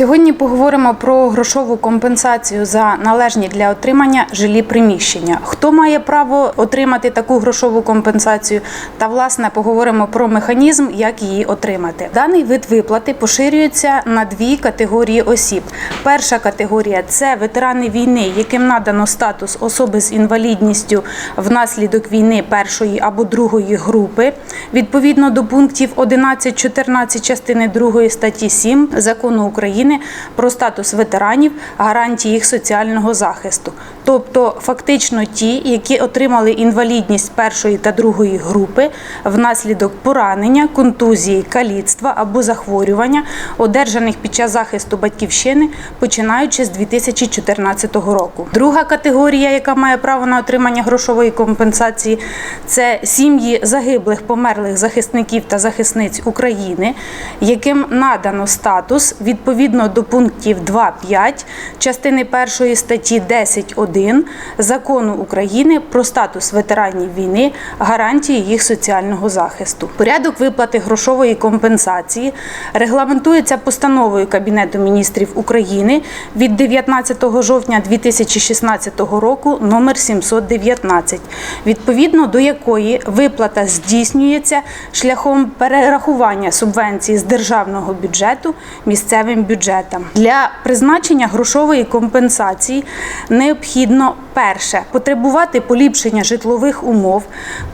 Сьогодні поговоримо про грошову компенсацію за належні для отримання жилі приміщення. Хто має право отримати таку грошову компенсацію? Та власне поговоримо про механізм, як її отримати. Даний вид виплати поширюється на дві категорії осіб. Перша категорія це ветерани війни, яким надано статус особи з інвалідністю внаслідок війни першої або другої групи, відповідно до пунктів 11-14 частини 2 статті 7 закону України про статус ветеранів, гарантії їх соціального захисту. Тобто, фактично ті, які отримали інвалідність першої та другої групи внаслідок поранення, контузії, каліцтва або захворювання, одержаних під час захисту батьківщини, починаючи з 2014 року. Друга категорія, яка має право на отримання грошової компенсації, це сім'ї загиблих померлих захисників та захисниць України, яким надано статус відповідно до пунктів 2.5 частини 1 статті 10.1 закону України про статус ветеранів війни, гарантії їх соціального захисту. Порядок виплати грошової компенсації регламентується постановою Кабінету міністрів України від 19 жовтня 2016 року номер 719, відповідно до якої виплата здійснюється шляхом перерахування субвенції з державного бюджету місцевим бюджетам. Для призначення грошової компенсації необхідно перше потребувати поліпшення житлових умов,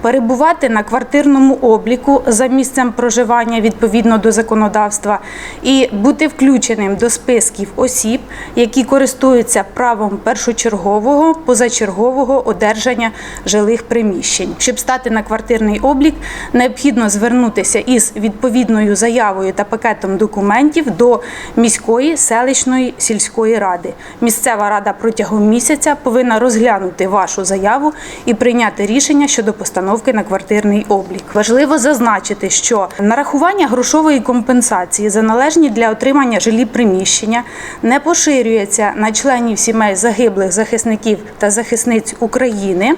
перебувати на квартирному обліку за місцем проживання відповідно до законодавства і бути включеним до списків осіб, які користуються правом першочергового позачергового одержання жилих приміщень. Щоб стати на квартирний облік, необхідно звернутися із відповідною заявою та пакетом документів до міської, селищної, сільської ради. Місцева рада протягом місяця повинна розглянути вашу заяву і прийняти рішення щодо постановки на квартирний облік. Важливо зазначити, що нарахування грошової компенсації за належні для отримання жилі приміщення не поширюється на членів сімей загиблих захисників та захисниць України,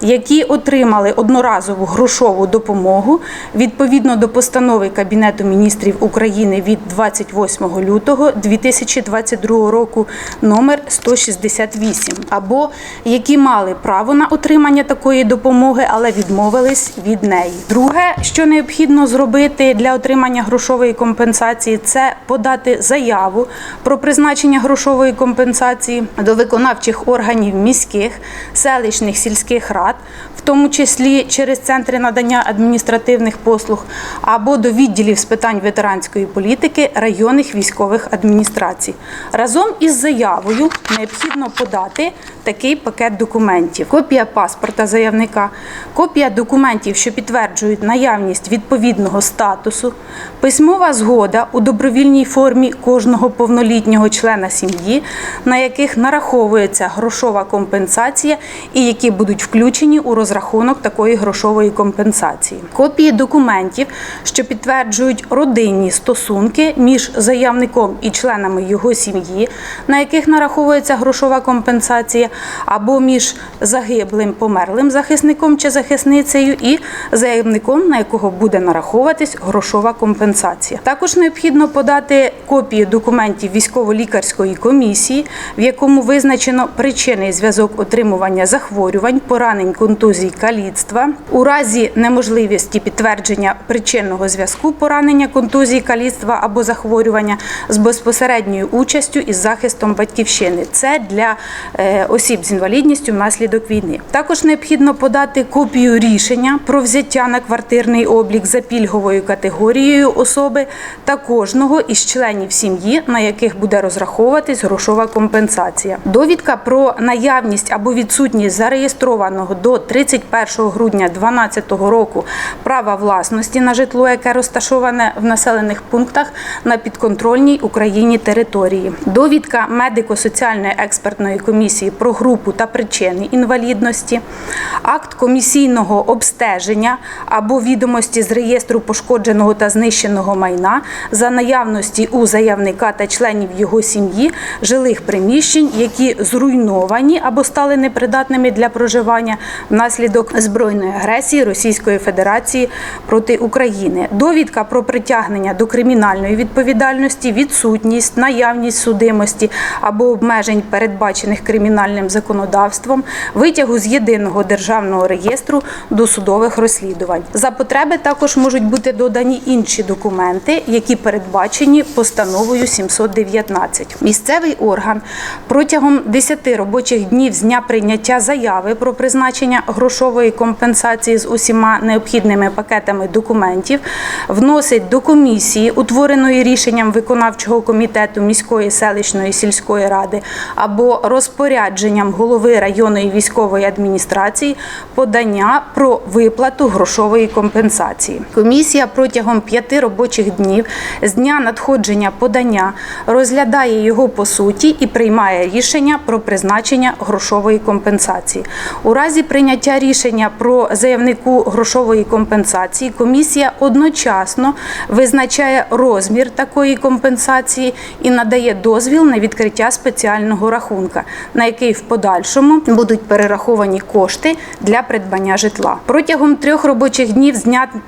які отримали одноразову грошову допомогу відповідно до постанови Кабінету міністрів України від 28 лютого 2022 року номер 168, або які мали право на отримання такої допомоги, але відмовились від неї. Друге, що необхідно зробити для отримання грошової компенсації, це подати заяву про призначення грошової компенсації до виконавчих органів міських, селищних сільських рад, в тому числі через центри надання адміністративних послуг, або до відділів з питань ветеранської політики районних військових адміністрацій. Разом із заявою необхідно подати такий пакет документів: копія паспорта заявника, копія документів, що підтверджують наявність відповідного статусу, письмова згода у добровільній формі кожного повнолітнього члена сім'ї, на яких нараховується грошова компенсація і які будуть включені у розрахунок такої грошової компенсації. Копії документів, що підтверджують родинні стосунки між заявником і членами його сім'ї, на яких нараховується грошова компенсація, або між загиблим померлим захисником чи захисницею і заявником, на якого буде нараховуватись грошова компенсація. Також необхідно подати копії документів військово-лікарської комісії, в якому визначено причини і зв'язок отримування захворювань, поранень, контузій, каліцтва. У разі неможливості підтвердження причинного зв'язку поранення, контузії, каліцтва або захворювання з безпосередньою участю із захистом батьківщини. Це для е, осіб з інвалідністю внаслідок війни. Також необхідно подати копію рішення про взяття на квартирний облік за пільговою категорією особи та кожного із членів сім'ї, на яких буде розраховуватись грошова компенсація. Довідка про наявність або відсутність зареєстрованого до 31 грудня 2012 року права власності на житло, яке розташоване в населених пунктах на підконтрольній Україні території. Довідка медико-соціальної експертної комісії про групу та причини інвалідності, акт комісійного обстеження або відомості з реєстру пошкодженого та знищеного майна за наявності у заявника та членів його сім'ї жилих приміщень, які зруйновані або стали непридатними для проживання внаслідок збройної агресії Російської Федерації проти України. Довідка про притягнення до кримінальної відповідальності, відсутність наявність судимості або обмежень, передбачених кримінальним законодавством, витягу з єдиного державного реєстру досудових розслідувань. За потреби також можуть бути додані інші документи, які передбачені постановою 719. Місцевий орган протягом 10 робочих днів з дня прийняття заяви про призначення грошової компенсації з усіма необхідними пакетами документів вносить до комісії, утвореної рішенням виконавчого комітету міської селищної сільської ради або розпорядженням голови районної військової адміністрації подання про виплату грошової компенсації. Комісія протягом п'яти робочих днів з дня надходження подання розглядає його по суті і приймає рішення про призначення грошової компенсації. У разі прийняття рішення про заявнику грошової компенсації комісія одночасно визначає розмір такої компенсації і надає дозвіл на відкриття спеціального рахунка, на який в подальшому будуть перераховані кошти для придбання житла. Протягом трьох робочих днів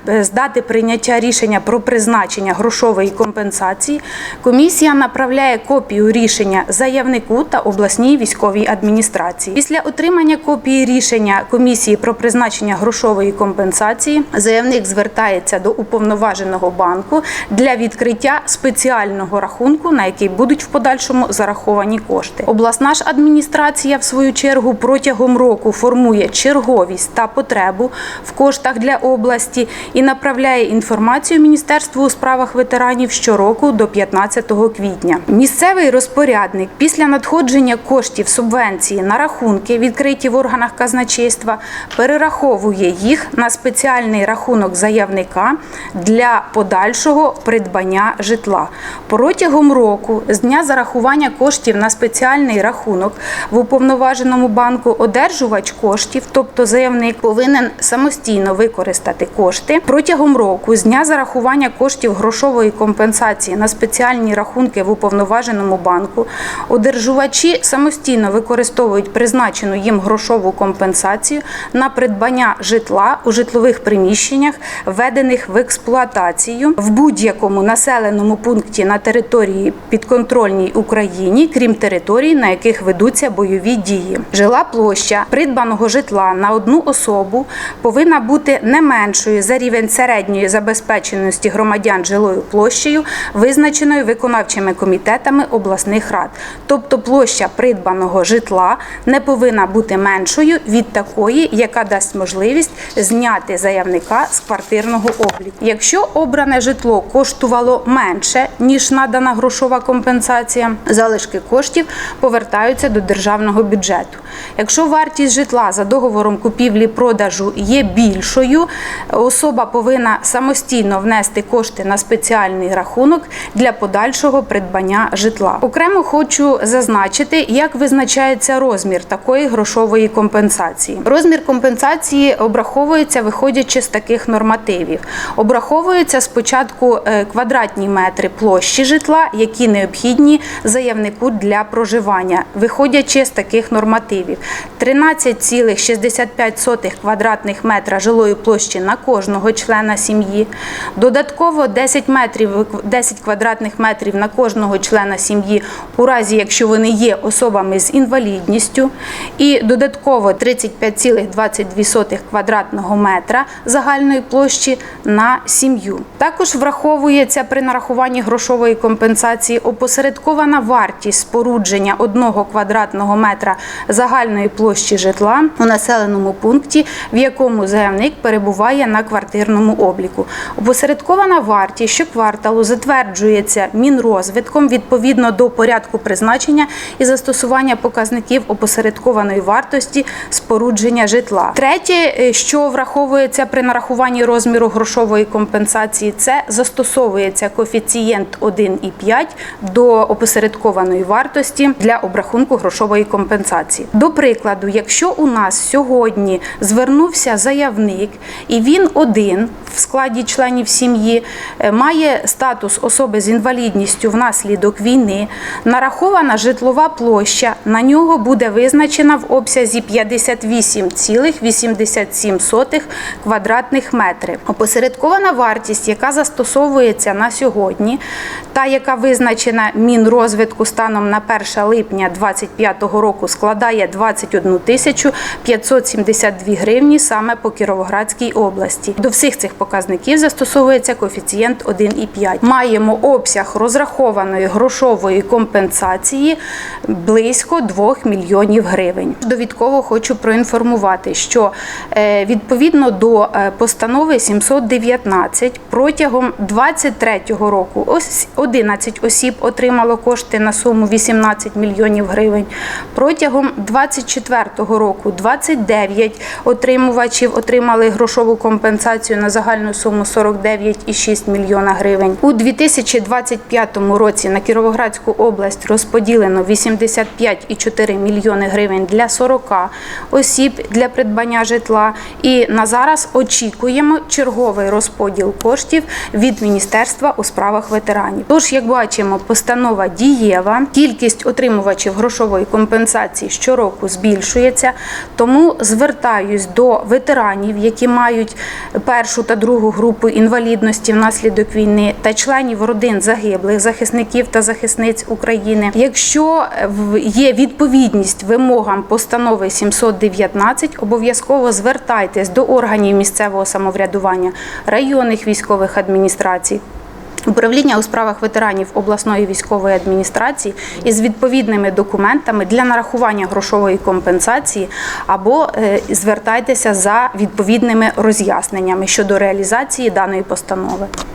е, з дати прийняття рішення про призначення грошової компенсації комісія направляє копію рішення заявнику та обласній військовій адміністрації. Після отримання копії рішення комісії про призначення грошової компенсації заявник звертається до уповноваженого банку для відкриття спеціального рахунку, на який будуть в подальшому зараховані кошти. Обласна ж адміністрація, в свою чергу, протягом року формує черговість та потребу в коштах для області і направляє інформацію Міністерству у справах ветеранів щороку до 15 квітня. Місцевий розпорядник після надходження коштів субвенції на рахунки, відкриті в органах казначейства, перераховує їх на спеціальний рахунок заявника для подальшого придбання житла. Протягом року з дня зарахування коштів на спеціальний рахунок в уповноваженому банку одержувач коштів, тобто заявник, повинен самостійно використати кошти. Протягом року з дня зарахування коштів грошової компенсації на спеціальні рахунки в уповноваженому банку одержувачі самостійно використовують призначену їм грошову компенсацію на придбання житла у житлових приміщеннях, введених в експлуатацію в будь-якому населеному пункті на території підконтрольній Україні, крім територій, на яких ведуться бойові дії. Жила площа придбаного житла на одну особу повинна бути не меншою за рівень середньої забезпеченості громадян жилою площею, визначеною виконавчими комітетами обласних рад. Тобто площа придбаного житла не повинна бути меншою від такої, яка дасть можливість зняти заявника з квартирного обліку. Якщо обране житло коштувало менше ніж надана грошова компенсація, залишки коштів повертаються до державного бюджету. Якщо вартість житла за договором купівлі-продажу є більшою, особа повинна самостійно внести кошти на спеціальний рахунок для подальшого придбання житла. Окремо хочу зазначити, як визначається розмір такої грошової компенсації. Розмір компенсації обраховується, виходячи з таких нормативів. Обраховуються спочатку е, квадратні метри площі житла, які необхідні заявнику для проживання, виходячи з таких нормативів: 13,65 квадратних метра жилої площі на кожного члена сім'ї, додатково 10 метрів 10 квадратних метрів на кожного члена сім'ї, у разі якщо вони є особами з інвалідністю, і додатково 35,22 квадратного метра загальної площі на сім'ю. Також враховується при нарахуванні грошової компенсації опосередкована вартість спорудження одного квадратного метра загальної площі житла у населеному пункті, в якому заявник перебуває на квартирному обліку. Опосередкована вартість щокварталу затверджується Мінрозвитком відповідно до порядку призначення і застосування показників опосередкованої вартості спорудження житла. Третє, е, що враховується при нарахуванні розміру грошової компенсації, це застосовується коефіцієнт 1,5 до опосередкованої вартості для обрахунку грошової компенсації. До прикладу, якщо у нас сьогодні звернувся заявник і він один в складі членів сім'ї е, має статус особи з інвалідністю внаслідок війни, нарахована житлова площа на нього буде визначена в обсязі 58,87 квадратних метрів. Опосередкована вартість, яка застосовується на сьогодні, та яка визначена Мінрозвитку станом на 1 липня 2025 року, складає 21 тисячу 572 гривні саме по Кіровоградській області. До всіх цих показників застосовується коефіцієнт 1,5. Маємо обсяг розрахованої грошової компенсації близько 2 мільйонів гривень. Довідково хочу проінформувати, що е, відповідно до е, постанови 719 протягом 23 року ось 11 осіб отримало кошти на суму 18 мільйонів гривень. Протягом 24 року 29 отримувачів отримали грошову компенсацію на загальну суму 49,6 мільйона гривень. У 2025 році на Кіровоградську область розподілено 85,4 мільйони гривень для 40 осіб для придбання житла. І на зараз очікуємо черговий розподіл коштів від Міністерства у справах ветеранів. Тож, як бачимо, постанова дієва, кількість отримувачів грошової компенсації щороку збільшується. Тому звертаюсь до ветеранів, які мають першу та другу групу інвалідності внаслідок війни та членів родин загиблих захисників та захисниць України. Якщо є відповідність вимогам постанови 719, обов'язково звертайтесь до органів місцевого самоврядування, районних військових адміністрацій. Управління у справах ветеранів обласної військової адміністрації із відповідними документами для нарахування грошової компенсації або е, звертайтеся за відповідними роз'ясненнями щодо реалізації даної постанови.